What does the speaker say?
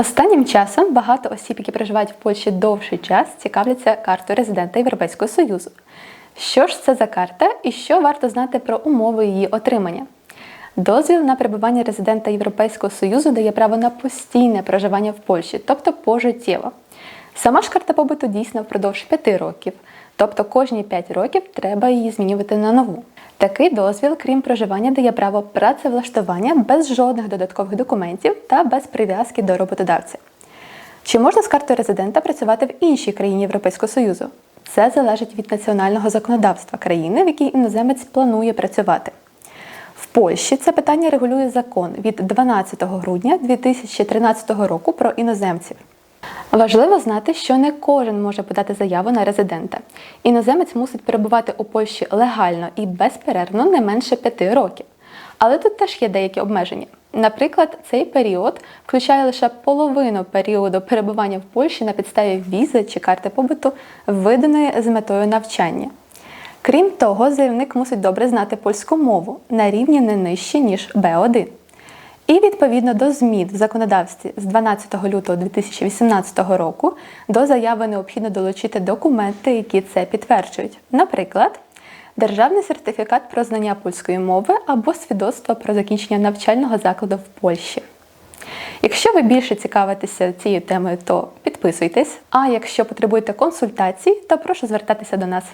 Останнім часом багато осіб, які проживають в Польщі довший час, цікавляться картою резидента Європейського Союзу. Що ж це за карта і що варто знати про умови її отримання? Дозвіл на перебування резидента Європейського Союзу дає право на постійне проживання в Польщі, тобто пожиттєво. Сама ж карта побуту дійсна впродовж 5 років, тобто кожні 5 років треба її змінювати на нову. Такий дозвіл, крім проживання, дає право працевлаштування без жодних додаткових документів та без прив'язки до роботодавця. Чи можна з картою резидента працювати в іншій країні Європейського Союзу? Це залежить від національного законодавства країни, в якій іноземець планує працювати. В Польщі це питання регулює закон від 12 грудня 2013 року про іноземців. Важливо знати, що не кожен може подати заяву на резидента. Іноземець мусить перебувати у Польщі легально і безперервно не менше 5 років. Але тут теж є деякі обмеження. Наприклад, цей період включає лише половину періоду перебування в Польщі на підставі візи чи карти побуту, виданої з метою навчання. Крім того, заявник мусить добре знати польську мову на рівні не нижче, ніж Б1. І відповідно до змін в законодавстві з 12 лютого 2018 року до заяви необхідно долучити документи, які це підтверджують. Наприклад, державний сертифікат про знання польської мови або свідоцтво про закінчення навчального закладу в Польщі. Якщо ви більше цікавитеся цією темою, то підписуйтесь. А якщо потребуєте консультацій, то прошу звертатися до нас.